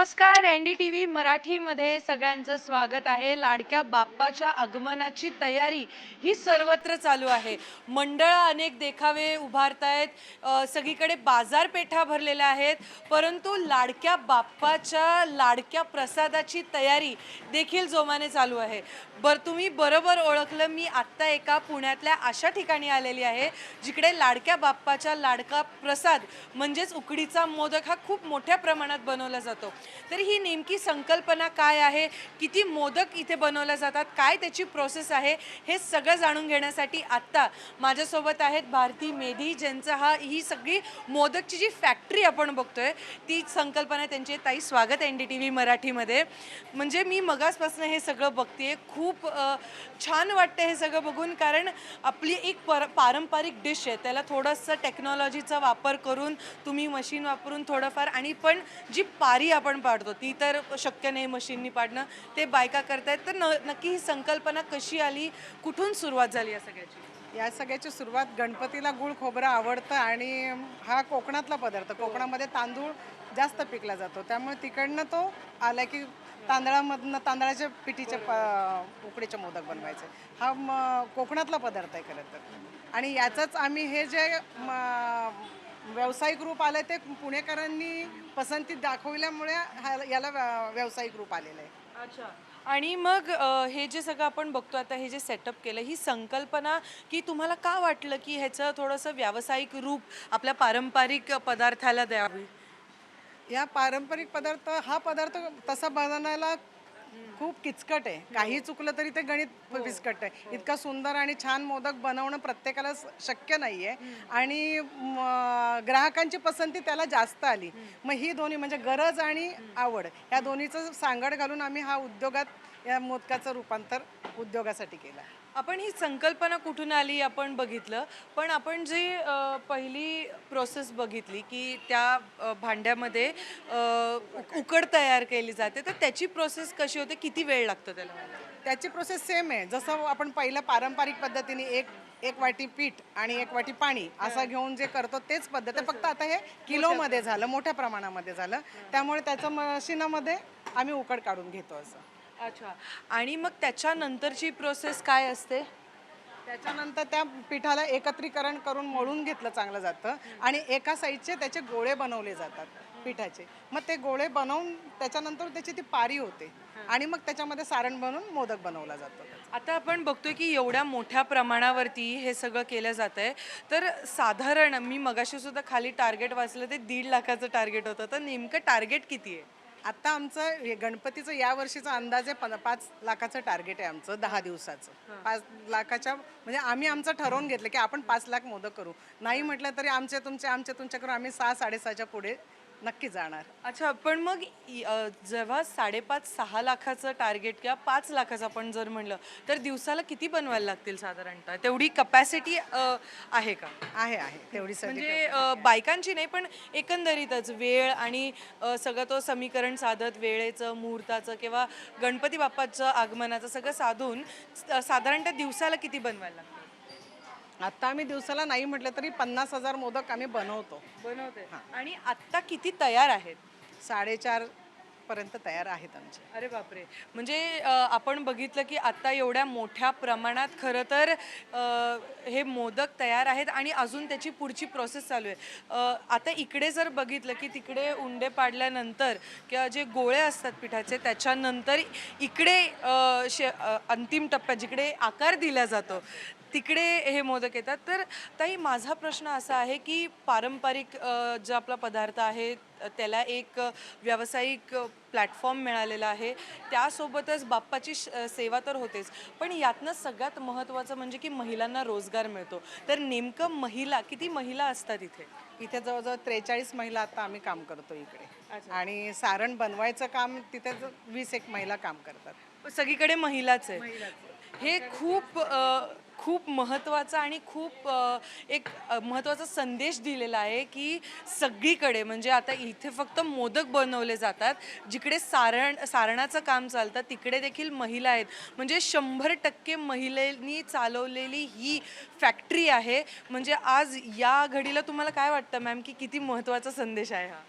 नमस्कार N D T V मराठीमध्ये सगळ्यांचं स्वागत आहे. लाडक्या बाप्पाच्या आगमनाची तयारी ही सर्वत्र चालू आहे. मंडळं अनेक देखावे उभारत आहेत सगळीकडे बाजारपेठा भरलेल्या आहेत. परंतु लाडक्या बाप्पाच्या लाडक्या प्रसादाची तयारी देखील जोमाने चालू आहे. बर तुम्ही बरोबर ओळखलं मी आत्ता एका पुण्यातल्या अशा ठिकाणी आलेली आहे जिकडे लाडक्या बाप्पाच्या लाडका प्रसाद म्हणजेच उकडीचा मोदक हा खूप मोठ्या प्रमाणात बनवला जातो. तर ही नेमकी संकल्पना काय आहे? किती मोदक इथे बनवल्या जातात? काय त्याची प्रोसेस आहे? हे सगळं जाणून घेण्यासाठी आत्ता माझ्यासोबत आहेत भारती मेधी ज्यांचा हा ही सगळी मोदकची जी फॅक्टरी आपण बघतोय ती संकल्पना त्यांची. ताई स्वागत एन डी टी व्ही मराठीमध्ये. म्हणजे मी मगासपासून हे सगळं बघते खूप छान वाटतं हे सगळं बघून कारण आपली एक पर पारंपरिक डिश आहे. त्याला थोडंसं टेक्नॉलॉजीचा वापर करून तुम्ही मशीन वापरून थोडंफार आणि पण जी पारी आपण पाडतो. ती तर शक्य नाही मशीननी पाडणं. ते बायका करतायत. तर न नक्की ही संकल्पना कशी आली? कुठून सुरुवात झाली या सगळ्याची? या सगळ्याची सुरुवात गणपतीला गुळ खोबरं आवडतं आणि हा कोकणातला पदार्थ. कोकणामध्ये तांदूळ जास्त पिकला जातो. त्यामुळे तिकडनं तो आला की तांदळामधनं तांदळाच्या पिठीचे प उकडीचे मोदक बनवायचे. हा म कोकणातला पदार्थ आहे खरं तर. आणि याचंच आम्ही हे जे म, व्यावसायिक रूप आलं ते पुणेकरांनी पसंती दाखवल्यामुळे हा याला व्या- व्यावसायिक रूप आलेलं आहे. अच्छा. आणि मग अ, हे जे सगळं आपण बघतो आता हे जे सेटअप केलं ही संकल्पना की तुम्हाला का वाटलं की ह्याचं थोडंसं व्यावसायिक रूप आपल्या पारंपरिक पदार्थाला द्यावी? या पारंपरिक पदार्थ हा पदार्थ तसा बनवायला खूप किचकट आहे. काही चुकलं तरी ते गणित विस्कट आहे. इतका सुंदर आणि छान मोदक बनवणं प्रत्येकाला शक्य नाही आहे आणि ग्राहकांची पसंती त्याला जास्त आली. मग ही दोन्ही म्हणजे गरज आणि आवड या दोन्हीचं सांगड घालून आम्ही हा उद्योगात या मोदकाचं रूपांतर उद्योगासाठी केलं आपण ही संकल्पना कुठून आली आपण बघितलं पण आपण जे पहिली प्रोसेस बघितली की त्या भांड्यामध्ये उकड तयार केली जाते तर त्याची प्रोसेस कशी होते? किती वेळ लागतो त्याला? त्याची प्रोसेस सेम आहे. जसं आपण पहिलं पारंपरिक पद्धतीने एक एक वाटी पीठ आणि एक वाटी पाणी असं घेऊन जे करतो तेच पद्धत आहे. फक्त आता हे किलोमध्ये झालं मोठ्या प्रमाणामध्ये झालं. त्यामुळे त्याचं मशीनामध्ये आम्ही उकड काढून घेतो असं. अच्छा. आणि मग त्याच्यानंतरची प्रोसेस काय असते? त्याच्यानंतर त्या पिठाला एकत्रीकरण करून मळून घेतलं चांगलं जातं आणि एका साईडचे त्याचे गोळे बनवले जातात पिठाचे. मग ते गोळे बनवून त्याच्यानंतर त्याची ती पारी होते आणि मग त्याच्यामध्ये सारण बनवून मोदक बनवला जातो. आता आपण बघतोय की एवढ्या मोठ्या प्रमाणावरती हे सगळं केलं जात आहे तर साधारण मी मगाशी सुद्धा खाली टार्गेट वाचलं ते दीड लाखाचं टार्गेट होतं. तर नेमकं टार्गेट किती आहे? आता आमचं हे गणपतीचं या वर्षीचा अंदाजे पन पाच लाखाचं टार्गेट आहे आमचं दहा दिवसाचं. पाच लाखाच्या म्हणजे आम्ही आमचं ठरवून घेतलं की आपण पाच लाख मोदक करू. नाही म्हटलं तरी आमचे तुमचे आमचे तुमच्या करून आम्ही सहा साडेसहाच्या पुढे नक्की जाणार. अच्छा पण मग इ- अ, जेव्हा साडेपाच सहा लाखाचं टार्गेट किंवा पाच लाखाचं आपण जर म्हणलं तर दिवसाला किती बनवायला लागतील साधारणतः? तेवढी कपॅसिटी आहे का? आहे आहे. तेवढी सगळी म्हणजे अ, बायकांची नाही पण एकंदरीतच वेळ आणि अ, सगळं तो समीकरण साधत वेळेचं मुहूर्ताचं किंवा गणपती बाप्पाचं आगमनाचं सगळं साधून स- साधारणतः दिवसाला किती बनवायला लागतं आता आम्ही दिवसाला नाही म्हटलं तरी पन्नास हजार मोदक आम्ही बनवतो. बनवते आणि आत्ता किती तयार आहेत? साडेचार पर्यंत तयार आहेत आमचे. अरे बापरे. म्हणजे आपण बघितलं की आता एवढ्या मोठ्या प्रमाणात खरं तर हे मोदक तयार आहेत आणि अजून त्याची पुढची प्रोसेस चालू आहे. आता इकडे जर बघितलं की तिकडे उंडे पाडल्यानंतर किंवा जे गोळे असतात पिठाचे त्याच्यानंतर इकडे शे अंतिम टप्प्यात जिकडे आकार दिला जातो तिकडे हे मोदक येतात. तर ताई माझा प्रश्न असा आहे की पारंपरिक जो आपला पदार्थ आहे त्याला एक व्यावसायिक प्लॅटफॉर्म मिळालेला आहे. त्यासोबतच बाप्पाची सेवा तर होतेच. पण यातनं सगळ्यात महत्त्वाचं म्हणजे की महिलांना रोजगार मिळतो. तर नेमकं महिला किती महिला असतात इथे? इथे जवळजवळ त्रेचाळीस महिला आता आम्ही काम करतो इकडे. आणि सारण बनवायचं काम तिथे वीस एक महिला काम करतात. सगळीकडे महिलाच आहे. हे खूप खूप महत्त्वाचा आणि खूप एक महत्त्वाचा संदेश दिलेला आहे की सगळीकडे म्हणजे आता इथे फक्त मोदक बनवले जातात. जिकडे सारण सारणाचं काम चालतं तिकडे देखील महिला आहेत. म्हणजे शंभर टक्के महिलेनी चालवलेली ही फॅक्टरी आहे. म्हणजे आज या घडीला तुम्हाला काय वाटतं मॅम की किती महत्त्वाचा संदेश आहे हा?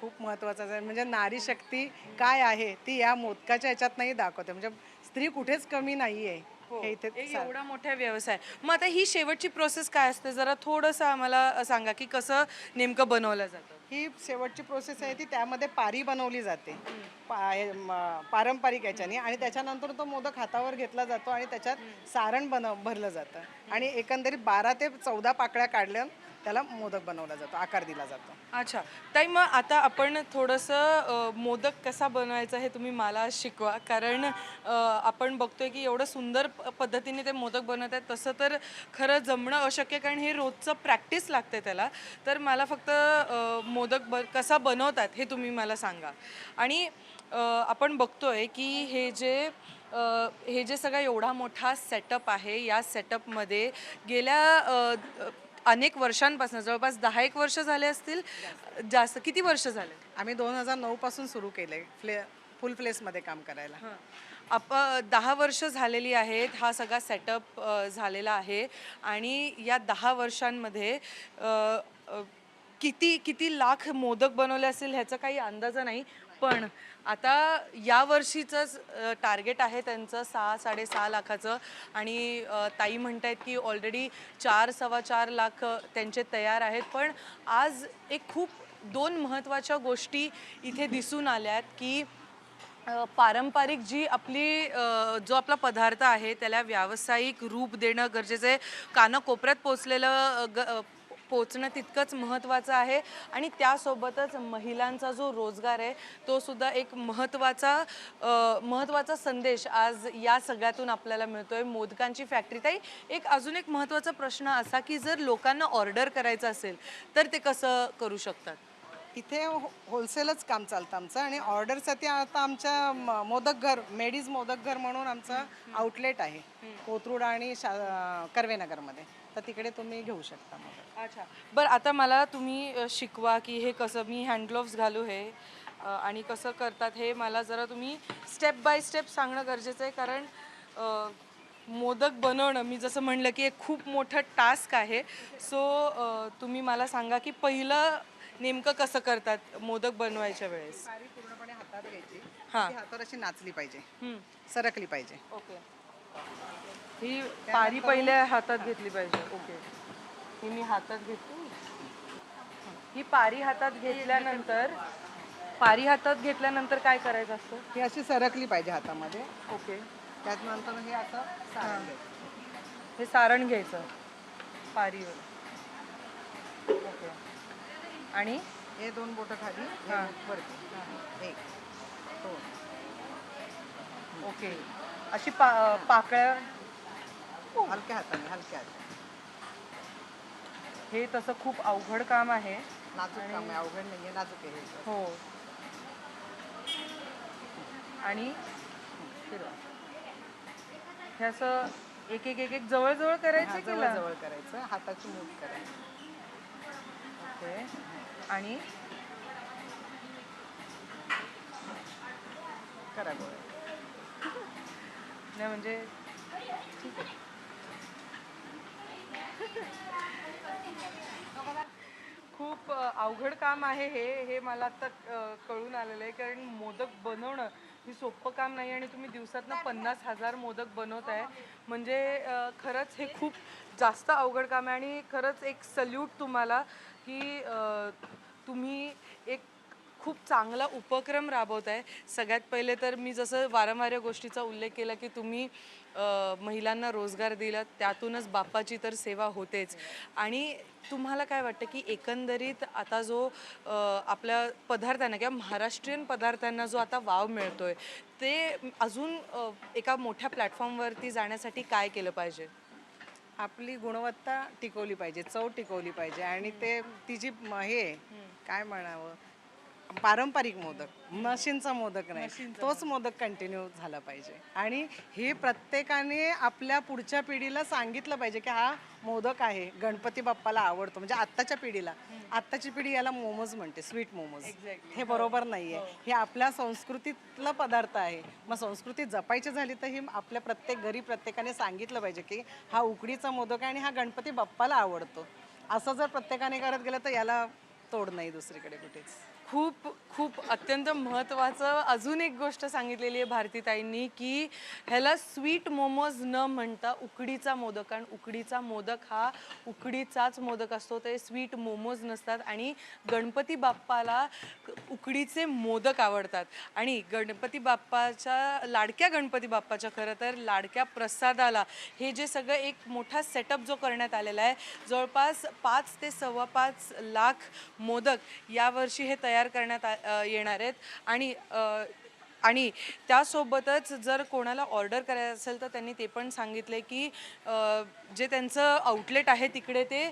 खूप महत्त्वाचा आहे. म्हणजे नारी शक्ती काय आहे ती या मोदकाच्या ह्याच्यात नाही दाखवते. म्हणजे स्त्री कुठेच कमी नाही आहे हे. इथे एक एवढा मोठा व्यवसाय. मग आता ही शेवटची प्रोसेस काय असते? जरा थोडंसं आम्हाला सांगा की कसं नेमकं बनवलं जातं. ही शेवटची प्रोसेस आहे ती त्यामध्ये पारी बनवली जाते. पा- हे, म- पारंपरिक याच्याने. आणि त्याच्यानंतर तो मोदक हातावर घेतला जातो आणि त्याच्यात सारण बनव भरलं जातं. आणि एकंदरीत बारा ते चौदा पाकळ्या काढल्या त्याला मोदक बनवला जातो आकार दिला जातो. अच्छा. ताई मग आता आपण थोडंसं अ, मोदक कसा बनवायचा हे तुम्ही मला शिकवा. कारण अ, आपण बघतोय की एवढं सुंदर प- पद्धतीने ते मोदक बनवत आहेत. तसं तर खरं जमणं अशक्य कारण हे रोजचं प्रॅक्टिस लागते त्याला. तर मला फक्त अ, मोदक ब कसा बनवतात हे तुम्ही मला सांगा. आणि अ, आपण बघतोय की हे जे अ, हे जे सगळा एवढा मोठा सेटअप आहे या सेटअपमध्ये गेल्या अ, अनेक वर्षांपासून जवळपास दहा एक वर्ष झाले असतील. जास्त किती वर्ष झाले? आम्ही दोन हजार नऊ पासून सुरू केलंय फ्ले फुल फ्लेसमध्ये काम करायला. आप दहा वर्ष झालेली आहेत हा सगळा सेटअप झालेला आहे. आणि या दहा वर्षांमध्ये किती किती लाख मोदक बनवले असेल ह्याचा काही अंदाजा नाही पण आता यावर्षीचंच टार्गेट आहे त्यांचं सहा साडेसहा लाखाचं. आणि ताई म्हणत आहेत की ऑलरेडी चार सव्वा चार लाख त्यांचे तयार आहेत. पण आज एक खूप दोन महत्त्वाच्या गोष्टी इथे दिसून आल्यात की पारंपरिक जी आपली जो आपला पदार्थ आहे त्याला व्यावसायिक रूप देणं गरजेचं आहे. कानाकोपऱ्यात पोचलेलं ग पोचणं तितकंच महत्त्वाचं आहे. आणि त्यासोबतच महिलांचा जो रोजगार आहे तो सुद्धा एक महत्त्वाचा महत्त्वाचा संदेश आज या सगळ्यातून आपल्याला मिळतोय. मोदकांची फॅक्टरी ताई एक अजून एक महत्त्वाचा प्रश्न असा की जर लोकांना ऑर्डर करायचं असेल तर ते कसं करू शकतात? इथे हो- होलसेलच काम चालतं आमचं. आणि ऑर्डरसाठी आता आमच्या म- मोदक घर मेडीज मोदक घर म्हणून आमचं आउटलेट आहे. कोथरूड आणि शा कर्वेनगरमध्ये. तर तिकडे तुम्ही घेऊ शकता मोदक. अच्छा. बरं आता मला तुम्ही शिकवा की हे कसं मी हँड ग्लोव्स घालू हे अ, आणि कसं करतात हे मला जरा तुम्ही स्टेप बाय स्टेप सांगणं गरजेचं आहे. कारण अ, मोदक बनवणं मी जसं म्हणलं की एक खूप मोठं टास्क आहे. सो तुम्ही मला सांगा की पहिलं नेमकं कसं करतात मोदक बनवायच्या वेळेस? सारी पूर्णपणे हातात घ्यायची. हां. ती हातावर अशी नाचली पाहिजे. सरकली पाहिजे. ओके. ही पारी पहिल्या हातात घेतली पाहिजे. ओके. ही मी हातात घेतली ही पारी हातात घेतल्यानंतर पारी हातात घेतल्यानंतर काय करायचं असतं? ही अशी सरकली पाहिजे हातामध्ये. ओके. त्याच्यानंतर हे असं सारण घ्यायचं. हे सारण घ्यायचं पारीवर. ओके. आणि? हे दोन बोटं खाली हे हां. वरती. एक दोन. ओके. अशी पा पाकळ्या. हलक्या हाताने हलक्या हाताने. हे तसं खूप अवघड काम आहे. नाजूक काम आहे अवघड नाहीये नाजूक आहे हे. हो. आणि फिरवा. हे असं एक एक एक एक जवळ जवळ हा, करायचं जवळ केलं जवळ करायचं हाताची मूठ करायची. ओके. आणि करा गोळा नाही म्हणजे ठीक आहे. खूप अवघड काम आहे हे हे मला आता कळून आलेलं आहे. कारण मोदक बनवणं ही सोपं काम नाही आणि तुम्ही दिवसातनं पन्नास हजार मोदक बनवत आहे म्हणजे खरंच हे खूप जास्त अवघड काम आहे आणि खरंच एक सल्यूट तुम्हाला की तुम्ही एक खूप चांगला उपक्रम राबवत आहे. सगळ्यात पहिले तर मी जसं वारंवार या गोष्टीचा उल्लेख केला की तुम्ही महिलांना रोजगार दिला त्यातूनच बाप्पाची तर सेवा होतेच. आणि तुम्हाला काय वाटतं की एकंदरीत आता जो आपल्या पदार्थांना किंवा महाराष्ट्रीयन पदार्थांना जो आता वाव मिळतोय ते अजून एका मोठ्या प्लॅटफॉर्मवरती जाण्यासाठी काय केलं पाहिजे? आपली गुणवत्ता टिकवली पाहिजे चव टिकवली पाहिजे आणि ते ती जी म- हे काय म्हणावं? पारंपरिक मोदक. मशीनचा मोदक नाही. तोच मोदक कंटिन्यू झाला पाहिजे. आणि हे प्रत्येकाने आपल्या पुढच्या पिढीला सांगितलं पाहिजे की हा मोदक आहे. गणपती बाप्पाला आवडतो. म्हणजे आत्ताच्या पिढीला. आत्ताची पिढी याला मोमोज म्हणते. स्वीट मोमोज. हे बरोबर नाहीये. हे आपल्या संस्कृतीतला पदार्थ आहे. मग संस्कृती जपायची झाली तर ही आपल्या प्रत्येक घरी प्रत्येकाने सांगितलं पाहिजे की हा उकडीचा मोदक आहे आणि हा गणपती बाप्पाला आवडतो. असं जर प्रत्येकाने करत गेलं तर याला तोड नाही दुसरीकडे कुठेच. खूप खूप अत्यंत महत्त्वाचं अजून एक गोष्ट सांगितलेली आहे भारतीताईंनी की ह्याला स्वीट मोमोज न म्हणता उकडीचा मोदक कारण उकडीचा मोदक हा उकडीचाच मोदक असतो ते स्वीट मोमोज नसतात आणि गणपती बाप्पाला उकडीचे मोदक आवडतात. आणि गणपती बाप्पाच्या लाडक्या गणपती बाप्पाच्या खरं तर लाडक्या प्रसादाला हे जे सगळं एक मोठा सेटअप जो करण्यात आलेला आहे जवळपास पाच ते सव्वा पाच लाख मोदक यावर्षी हे तयार तयार करण्यात आ- येणार आहेत. आणि आणि त्यासोबतच जर कोणाला ऑर्डर करायचं असेल तर त्यांनी ते पण सांगितले की जे त्यांचं आउटलेट आहे तिकडे ते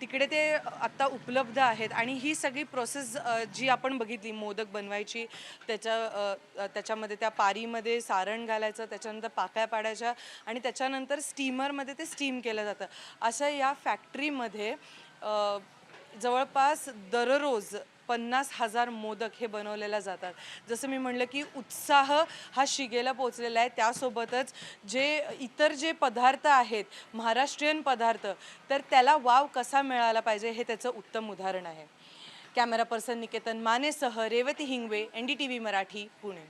तिकडे ते आत्ता उपलब्ध आहेत. आणि ही सगळी प्रोसेस जी आपण बघितली मोदक बनवायची त्याच्या त्याच्यामध्ये त्या पारीमध्ये सारण घालायचं त्याच्यानंतर पाकळ्या पाडायच्या आणि त्याच्यानंतर स्टीमरमध्ये ते स्टीम केलं जातं. असं या फॅक्टरीमध्ये जवळपास दररोज पन्नास हजार मोदक हे बनवलेल्या जातात. जसं मी म्हणलं की उत्साह हा शिगेला पोचलेला आहे. त्यासोबतच जे इतर जे पदार्थ आहेत महाराष्ट्रीयन पदार्थ तर त्याला वाव कसा मिळाला पाहिजे हे त्याचं उत्तम उदाहरण आहे. Camera person Niketan मानेसह Revati Hingwe N D T V Marathi Pune.